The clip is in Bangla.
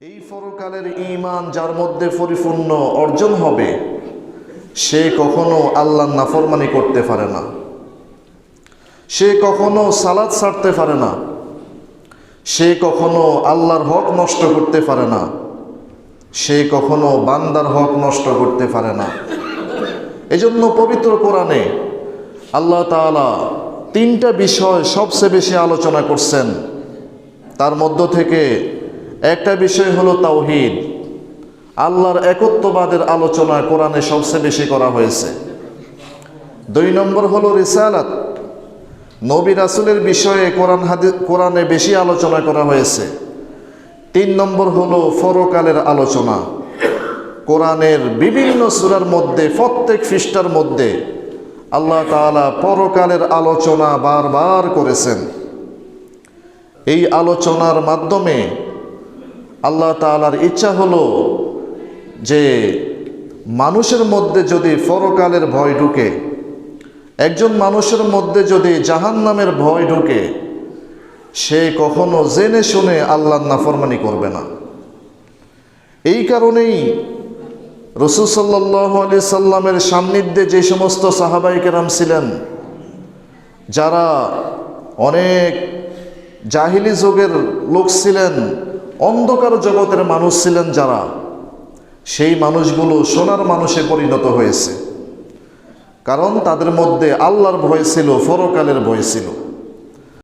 এই পরকালের ঈমান যার মধ্যে পরিপূর্ণ অর্জন হবে, সে কখনো আল্লাহর নাফরমানি করতে পারে না। সে কখনো সালাদ ছাড়তে পারে না। সে কখনো আল্লাহর হক নষ্ট করতে পারে না। সে কখনো বান্দার হক নষ্ট করতে পারে না। এজন্য পবিত্র কোরআনে আল্লাহ তাআলা তিনটা বিষয় সবচেয়ে বেশি আলোচনা করছেন। তার মধ্য থেকে একটা বিষয় হলো তাওহিদ। আল্লাহর একত্ববাদের আলোচনা কোরআনে সবচেয়ে বেশি করা হয়েছে। দুই নম্বর হলো রিসালাত। নবী রাসুলের বিষয়ে কোরআন হাদি কোরআনে বেশি আলোচনা করা হয়েছে। তিন নম্বর হলো ফরকালের আলোচনা। কোরআনের বিভিন্ন সূরার মধ্যে, প্রত্যেক পৃষ্ঠার মধ্যে আল্লাহ তাআলা পরকালের আলোচনা বারবার করেছেন। এই আলোচনার মাধ্যমে আল্লাহ তাআলার ইচ্ছা হলো যে মানুষের মধ্যে যদি ফরকালের ভয় ঢুকে, একজন মানুষের মধ্যে যদি জাহান নামের ভয় ঢুকে, সে কখনো জেনে শুনে আল্লাহর নাফরমানি করবে না। এই কারণেই রসুল সাল্লাহ আলি সাল্লামের সান্নিধ্যে যে সমস্ত সাহাবাই কেরাম ছিলেন, যারা অনেক জাহিলি যুগের লোক ছিলেন অন্ধকার জগতের মানুষ ছিলেন যারা? সেই মানুষগুলো সোনার মানুষে পরিণত হয়েছে। কারণ তাদের মধ্যে আল্লাহর ভয় ছিল ফরকালের ভয় ছিল।